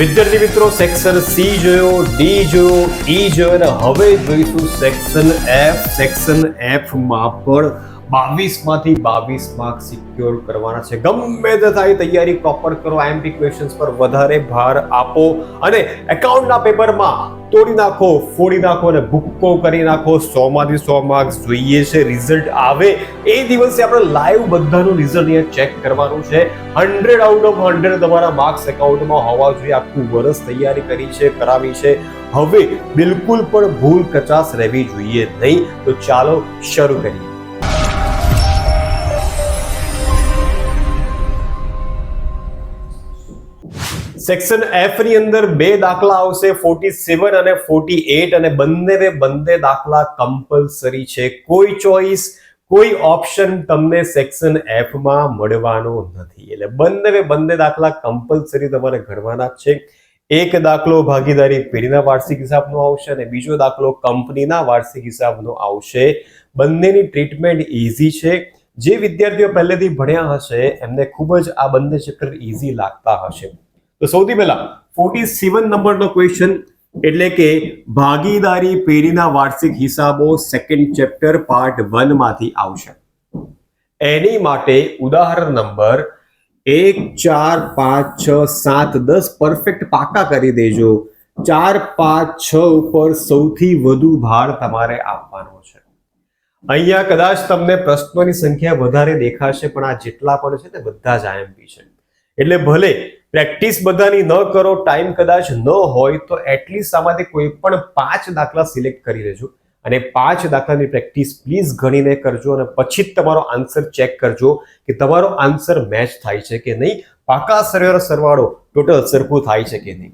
વિદ્યાર્થી મિત્રો, section C જોયો ડી જોયો ઈ જોયો અને હવે જોઈશું સેક્શન એફ સેક્શન એફમાં પણ બાવીસમાંથી બાવીસ માર્ક સિક્યોર કરવાના છે. ગમે તે થાય તૈયારી પ્રોપર કરો આઈએમપી ક્વેશ્ચન્સ પર વધારે ભાર આપો અને એકાઉન્ટના પેપરમાં તોડી નાખો, ફોડી નાખો અને ભૂક્કો કરી નાખો. સો માંથી સો માર્ક્સ જોઈએ છે, રિઝલ્ટ આવે. એ દિવસે આપણે લાઈવ બધાનું રિઝલ્ટ અહીંયા ચેક કરવાનું છે. હંડ્રેડ આઉટ ઓફ હંડ્રેડ તમારા માર્ક્સ એકાઉન્ટમાં હોવા જોઈએ. આખું વર્ષ તૈયારી કરી છે, કરાવી છે. હવે બિલકુલ પણ ભૂલ કચાસ રહેવી જોઈએ નહીં. તો ચાલો શરૂ કરીએ. સેક્શન એફની અંદર બે દાખલા આવશે ફોર્ટી સેવન અને ફોર્ટી એટ અને બંને બંને દાખલા કમ્પલસરી છે. કોઈ ચોઈસ કોઈ ઓપ્શન તમને સેક્શન એફમાં મળવાનો નથી. એટલે બંને બંને દાખલા કમ્પલસરી તમારે ગણવાના છે. એક દાખલો ભાગીદારી પેઢીના વાર્ષિક હિસાબનો આવશે અને બીજો દાખલો કંપનીના વાર્ષિક હિસાબનો આવશે. બંનેની ટ્રીટમેન્ટ ઇઝી છે. જે વિદ્યાર્થીઓ પહેલેથી ભણ્યા હશે, એમને ખૂબ જ આ બંને ચેપ્ટર ઇઝી લાગતા હશે. તો સૌથી પહેલા ફોર્ટી સેવન નંબરનો ક્વેશ્ચન એટલે કે ભાગીદારી પેઢીના વાર્ષિક હિસાબો સેકન્ડ ચેપ્ટર પાર્ટ વનમાંથી આવશે. એની માટે ઉદાહરણ નંબર એક, ચાર, પાંચ, છ, સાત, દસ પરફેક્ટ પાકા કરી દેજો. ચાર, પાંચ, છ ઉપર સૌથી વધુ ભાર તમારે આપવાનો છે. અહીંયા કદાચ તમને પ્રશ્નોની સંખ્યા વધારે દેખાશે, પણ આ જેટલા પણ છે તે બધા જ આઈએમપી છે. એટલે ભલે પ્રેક્ટિસ બધાની ન કરો, ટાઈમ કદાચ ન હોય તો એટલીસ્ટ આમાંથી કોઈ પણ પાંચ દાખલા સિલેક્ટ કરી લેજો. અને પાંચ દાખલાની પ્રેક્ટિસ પ્લીઝ ગણીને કરજો અને પછી જ તમારો આન્સર ચેક કરજો કે તમારો આન્સર મેચ થાય છે કે નહીં, પાકા સરળ સરવાળો ટોટલ સરખું થાય છે કે નહીં.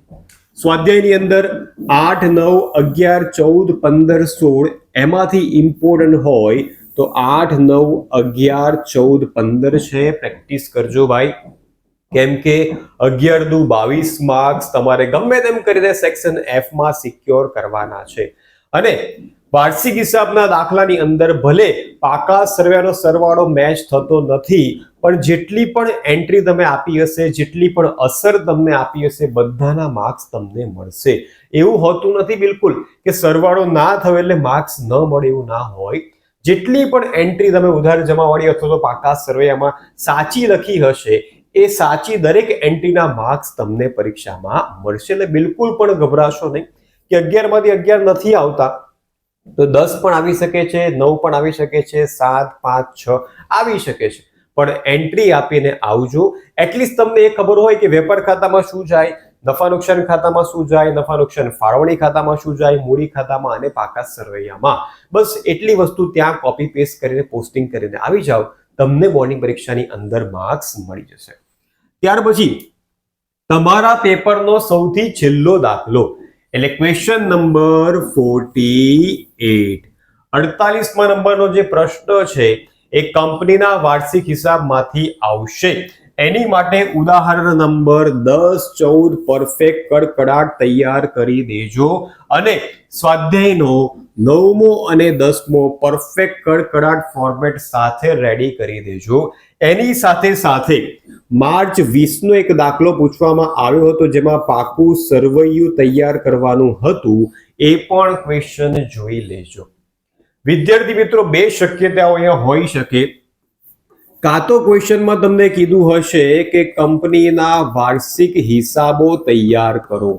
સ્વાધ્યાયની અંદર આઠ, નવ, અગિયાર, ચૌદ, પંદર, સોળ એમાંથી ઇમ્પોર્ટન્ટ હોય તો આઠ, નવ, અગિયાર, ચૌદ, પંદર છે. પ્રેક્ટિસ કરજો ભાઈ. કેમ કે અગિયાર દુ બાવીસ માર્ક્સ તમારે ગમે તેમ કરીને સેક્શન એફમાં સિક્યોર કરવાના છે. અને વાર્ષિક હિસાબના દાખલાની અંદર ભલે પાકા સર્વેનો સરવાળો મેચ થતો નથી, પણ જેટલી પણ એન્ટ્રી તમે આપી હશે, જેટલી પણ અસર તમને આપી હશે, બધાના માર્ક્સ તમને મળશે. એવું હોતું નથી બિલકુલ કે સરવાળો ના થયો એટલે માર્ક્સ ન મળે એવું ના હોય. જેટલી પણ એન્ટ્રી તમે ઉધાર જમાવાળી અથવા તો પાકા સર્વેમાં સાચી લખી હશે એ સાચી દરેક એન્ટ્રીના માર્ક્સ તમને પરીક્ષામાં મળશે. એટલે બિલકુલ પણ ગભરાશો નહીં કે અગિયારમાંથી અગિયાર નથી આવતા. તો દસ પણ આવી શકે છે, નવ પણ આવી શકે છે, સાત, પાંચ, છ આવી શકે છે. પણ એન્ટ્રી આપીને આવજો. એટલીસ્ટ તમને એ ખબર હોય કે વેપાર ખાતામાં શું જાય, નફા નુકસાન ખાતામાં શું જાય, નફા નુકસાન ફાળવણી ખાતામાં શું જાય, મૂડી ખાતામાં અને પાકા સરવૈયામાં. બસ એટલી વસ્તુ ત્યાં કોપી પેસ્ટ કરીને પોસ્ટિંગ કરીને આવી જાઓ. તમને બોર્ડિંગ પરીક્ષાની અંદર માર્ક્સ મળી જશે. ત્યાર પછી તમારા પેપરનો સૌથી છેલ્લો દાખલો. એટલે ક્વેશ્ચન નંબર ફોર્ટી એટ અડતાલીસમાં નંબરનો જે પ્રશ્ન છે, એ કંપનીના વાર્ષિક હિસાબમાંથી આવશે. એની માટે ઉદાહરણ નંબર દસ, ચૌદ પરફેક્ટ કડકડાટ તૈયાર કરી દેજો. અને સ્વાધ્યાયનો નવમો અને દસમો પરફેક્ટ કડકડાટ ફોર્મેટ સાથે રેડી કરી દેજો. એની સાથે સાથે માર્ચ વીસનો એક દાખલો પૂછવામાં આવ્યો હતો જેમાં પાકું સરવૈયું તૈયાર કરવાનું હતું એ પણ ક્વેશ્ચન જોઈ લેજો. વિદ્યાર્થી મિત્રો, બે શક્યતાઓ અહીંયા હોઈ શકે. કાં તો ક્વેશ્ચનમાં તમને કીધું હશે કે કંપનીના વાર્ષિક હિસાબો તૈયાર કરો.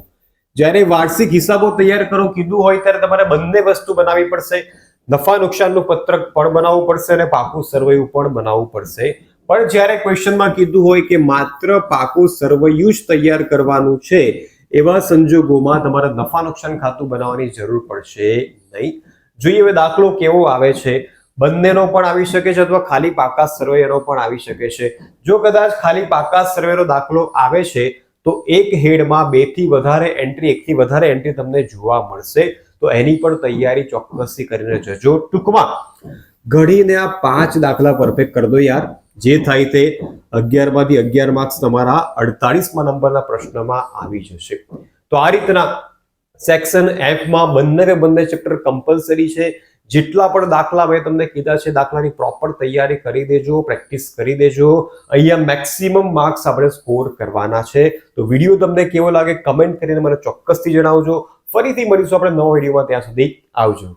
જ્યારે વાર્ષિક હિસાબો તૈયાર કરો, કીધું હોય ત્યારે તમારે બંને વસ્તુ બનાવવી પડશે. નફા નુકસાનનું પત્રક પણ બનાવવું પડશે અને પાકું સર્વૈયું પણ બનાવવું પડશે. પણ જ્યારે ક્વેશ્ચનમાં કીધું હોય કે માત્ર પાકો સર્વૈયું જ તૈયાર કરવાનું છે, એવા સંજોગોમાં તમારે નફા નુકસાન ખાતું બનાવવાની જરૂર પડશે નહીં. જોઈએ હવે દાખલો કેવો આવે છે. બંનેનો પણ આવી શકે છે અથવા ખાલી પાકા સર્વેનો પણ આવી શકે છે. જો કદાચ ખાલી પાકા સર્વેનો દાખલો આવે છે, તો એક હેડમાં બેથી વધારે એન્ટ્રી એકથી વધારે એન્ટ્રી તમને જોવા મળશે. તો એની પણ તૈયારી ચોક્કસથી કરીને જજો ટૂંકમાં. ઘડીને આ પાંચ દાખલા પરફેક્ટ કરી દો યાર. જે થાય તે અગિયારમાંથી અગિયાર માર્ક્સ તમારા અડતાલીસમાં નંબરના પ્રશ્નમાં આવી જશે. તો આ રીતના સેક્શન એફમાં બંને બંને ચેપ્ટર કમ્પલસરી છે. જેટલા પણ દાખલા મેં તમને કીધા છે, દાખલાની પ્રોપર તૈયારી કરી દેજો પ્રેક્ટિસ કરી દેજો. અહીંયા મેક્સિમમ માર્ક્સ આપણે સ્કોર કરવાના છે. તો વીડિયો તમને કેવો લાગે કમેન્ટ કરીને મને ચોક્કસથી જણાવજો. ફરીથી મળીશું આપણે નવા વિડીયોમાં ત્યાં સુધી આવજો.